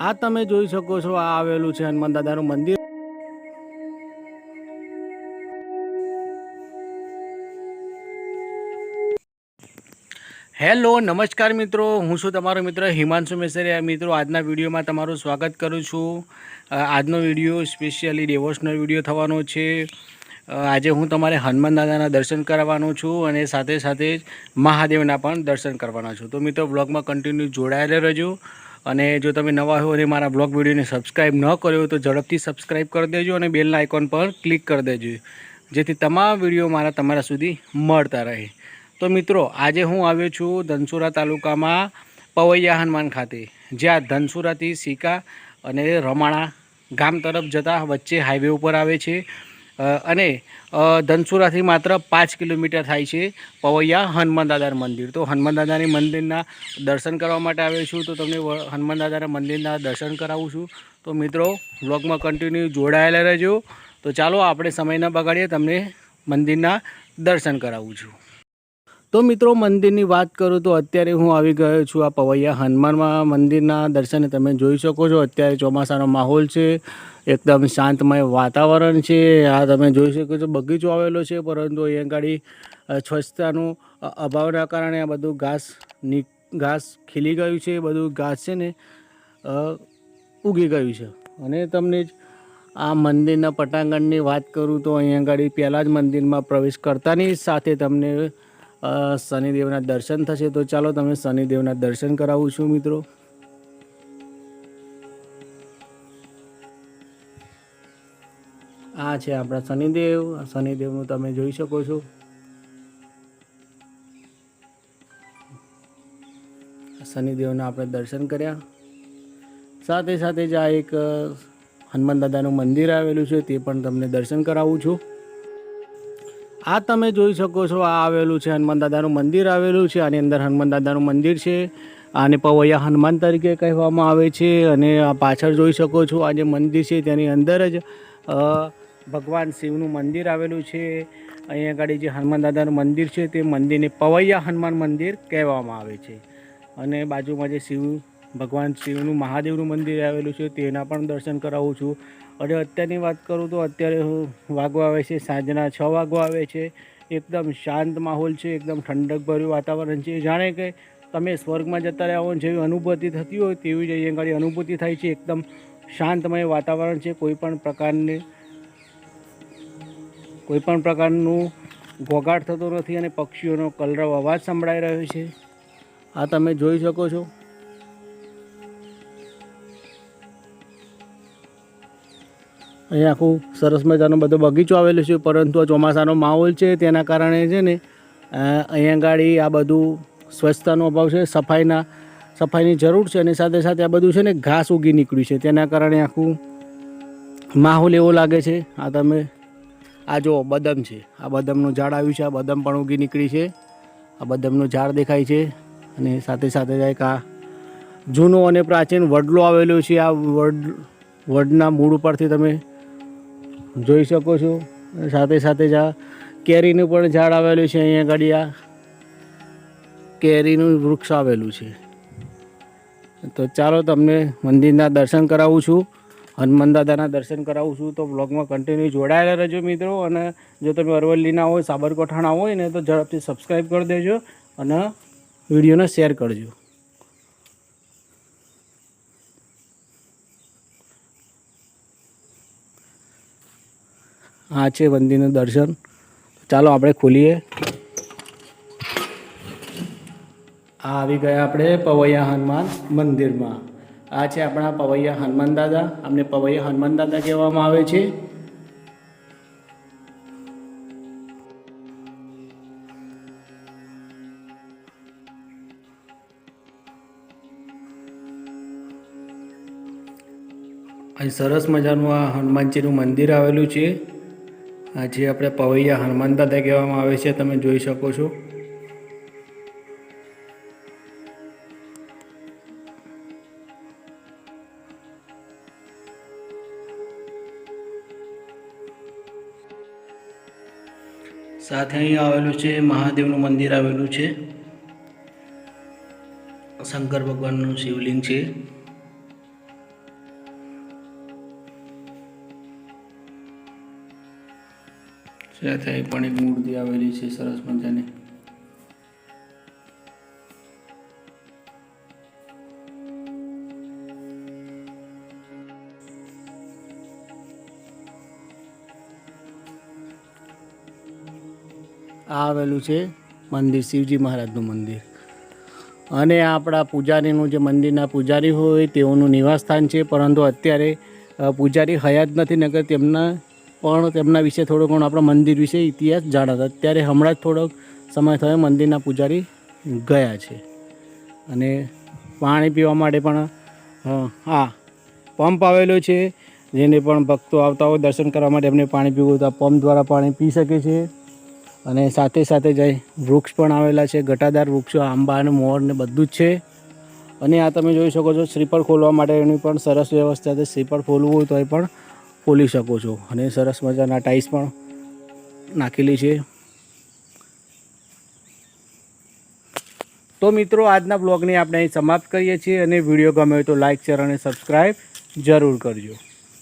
આ તમે જોઈ શકો છો, આ આવેલું છે હનુમાન દાદાનું મંદિર. હેલો, નમસ્કાર મિત્રો. હું છું તમારો મિત્ર હિમાંશુ મેસરિયા. મિત્રો, આજના વિડીયોમાં તમારું સ્વાગત કરું છું. આજનો વીડિયો સ્પેશિયલી ડેવોશનલ વીડિયો થવાનો છે. આજે હું તમારે હનુમાન દાદાના દર્શન કરાવવાનો છું અને સાથે સાથે મહાદેવના પણ દર્શન કરવાના છું. તો મિત્રો બ્લોગમાં કન્ટિન્યુ જોડાયેલા રહેજો. અને જો તમે નવા હો અને મારા બ્લોગ વિડીયોને સબસ્ક્રાઈબ ન કર્યો તો ઝડપથી સબસ્ક્રાઈબ કરી દેજો અને બેલના આઇકોન પર ક્લિક કરી દેજો. જેથી તમામ વીડિયો મારા તમારા સુધી મળતા રહે. તો મિત્રો, આજે હું આવ્યો છું ધનસુરા તાલુકામાં પવૈયા હનુમાન ખાતે. જ્યાં ધનસુરાથી સિકા અને રમાણા ગામ તરફ જતા વચ્ચે હાઈવે ઉપર આવે છે. અને ધનસુરાથી માત્ર પાંચ કિલોમીટર થાય છે પવૈયા હનુમાન દાદાનું મંદિર. તો હનુમાન દાદાની મંદિરના દર્શન કરવા માટે આવ્યો છું. તો તમને હનુમાન દાદાના મંદિરના દર્શન કરાવું છું. તો મિત્રો બ્લોગમાં કન્ટિન્યુ જોડાયેલા રહેજો. તો ચાલો, આપણે સમય ન બગાડીએ, તમને મંદિરના દર્શન કરાવું છું. તો મિત્રો, મંદિરની વાત કરું તો અત્યારે હું આવી ગયો છું આ પવૈયા હનુમાનમાં મંદિરના દર્શને તમે જોઈ શકો છો. અત્યારે ચોમાસાનો માહોલ છે. એકદમ શાંતમય વાતાવરણ છે. આ તમે જોઈ શકો છો, બગીચો આવેલો છે, પરંતુ અહીંયા ગાડી સ્વચ્છતાનો અભાવના કારણે આ બધું ઘાસની, ઘાસ ખીલી ગયું છે, બધું ઘાસ છે ને ઉગી ગયું છે. અને તમને જ આ મંદિરના પટાંગણની વાત કરું તો અહીંયા ગાડી પહેલાં જ મંદિરમાં પ્રવેશ કરતાની સાથે તમને શનિદેવના દર્શન થશે. તો ચાલો, તમે શનિદેવના દર્શન કરાવું છું, મિત્રો. આ છે આપણા શનિદેવ. શનિદેવનું તમે જોઈ શકો છો. શનિદેવના આપણે દર્શન કર્યા. સાથે સાથે જ આ એક હનુમાન દાદાનું મંદિર આવેલું છે, તે પણ તમને દર્શન કરાવું છું. આ તમે જોઈ શકો છો, આ આવેલું છે હનુમાન દાદાનું મંદિર આવેલું છે. આની અંદર હનુમાન દાદાનું મંદિર છે. આને પવૈયા હનુમાન તરીકે કહેવામાં આવે છે. અને પાછળ જોઈ શકો છો, આ જે મંદિર છે, તેની અંદર જ ભગવાન શિવનું મંદિર આવેલું છે. અહીંયા આગળ જે હનુમાન દાદાનું મંદિર છે, તે મંદિરને પવૈયા હનુમાન મંદિર કહેવામાં આવે છે. અને બાજુમાં જે શિવ, ભગવાન શિવનું મહાદેવનું મંદિર આવેલું છે, તેના પણ દર્શન કરાવું છું. અને અત્યારની વાત કરું તો અત્યારે વાગો આવે છે, સાંજના છ વાગો આવે છે. એકદમ શાંત માહોલ છે, એકદમ ઠંડકભર્યું વાતાવરણ છે. જાણે કે તમે સ્વર્ગમાં જતા રહ્યા હોય જેવી અનુભૂતિ થતી હોય, તેવી જ અહીંયા આગળ અનુભૂતિ થાય છે. એકદમ શાંતમય વાતાવરણ છે, કોઈ પણ પ્રકારની કોઈ પણ પ્રકારનું ઘોઘાટ થતો નથી અને પક્ષીઓનો કલરવ અવાજ સંભળાઈ રહ્યો છે. આ તમે જોઈ શકો છો. અહીંયા આખું સરસ મજાનો બધો બગીચો આવેલો છે, પરંતુ આ ચોમાસાનો માહોલ છે, તેના કારણે છે ને અહીંયા ગાડી આ બધું સ્વચ્છતાનો અભાવ છે, સફાઈના, સફાઈની જરૂર છે અને સાથે સાથે આ બધું છે ને, ઘાસ ઉગી નીકળ્યું છે, તેના કારણે આખું માહોલ એવો લાગે છે. આ તમે આ જો બદામ છે, આ બદામનું ઝાડ આવ્યું છે, આ બદામ પણ ઉગી નીકળી છે. આ બદામનું ઝાડ દેખાય છે અને સાથે સાથે એક આ જૂનો અને પ્રાચીન વડલો આવેલો છે. આ વડ, વડના મૂળ ઉપરથી તમે જોઈ શકો છો. સાથે સાથે જ આ કેરીનું પણ ઝાડ આવેલું છે અહીંયા આગળ. આ કેરીનું વૃક્ષ આવેલું છે. તો ચાલો તમને મંદિરના દર્શન કરાવું છું. હનુમાન દાદાના દર્શન કરાવું છું તો બ્લોગમાં કન્ટિન્યુ જોડાયેલા રહેજો મિત્રો. અને જો તમે અરવલ્લીના હોય, સાબરકાંઠાના હોય ને, તો ઝડપથી સબસ્ક્રાઈબ કરી દેજો અને વિડીયોને શેર કરજો. આ છે મંદિરનું દર્શન. ચાલો આપણે ખોલીએ. આવી ગયા આપણે પવૈયા હનુમાન મંદિરમાં. આ છે આપણા પવૈયા હનુમાન દાદા. અમને પવૈયા હનુમાન દાદા કહેવામાં આવે છે. અહીં સરસ મજાનું આ હનુમાનજીનું મંદિર આવેલું છે. આ જે આપણે પવૈયા હનુમાન દાદા કહેવામાં આવે છે, તમે જોઈ શકો છો. સાથે અહીં આવેલું છે, મહાદેવનું મંદિર આવેલું છે. શંકર ભગવાનનું શિવલિંગ છે. સાથે અહીં પણ એક મૂર્તિ આવેલી છે, સરસ મજાની. આ આવેલું છે મંદિર, શિવજી મહારાજનું મંદિર. અને આપણા પૂજારીનું જે મંદિરના પૂજારી હોય તેઓનું નિવાસસ્થાન છે, પરંતુ અત્યારે પૂજારી હયાત નથી નગર તેમના પણ તેમના વિશે થોડો ઘણો આપણા મંદિર વિશે ઇતિહાસ જાણતા. અત્યારે હમણાં જ થોડોક સમય થયો મંદિરના પૂજારી ગયા છે. અને પાણી પીવા માટે પણ હા, પંપ આવેલો છે, જેને પણ ભક્તો આવતા હોય દર્શન કરવા માટે એમને પાણી પીવું તો પંપ દ્વારા પાણી પી શકે છે. અને સાથે સાથે જઈ વૃક્ષ પણ આવેલા છે ઘટાદાર વૃક્ષો, આંબા અને મોર ને બધું જ છે. અને આ તમે જોઈ શકો છો, શ્રીફળ ખોલવા માટેની પણ સરસ વ્યવસ્થા છે. શ્રીફળ ખોલવું હોય તો એ પણ ખોલી શકો છો. અને સરસ મજાના ટાઈલ્સ પણ નાખેલી છે. તો મિત્રો, આજના બ્લોગને આપણે અહીં સમાપ્ત કરીએ છીએ. અને વીડિયો ગમે તો લાઇક, શેર અને સબસ્ક્રાઈબ જરૂર કરજો.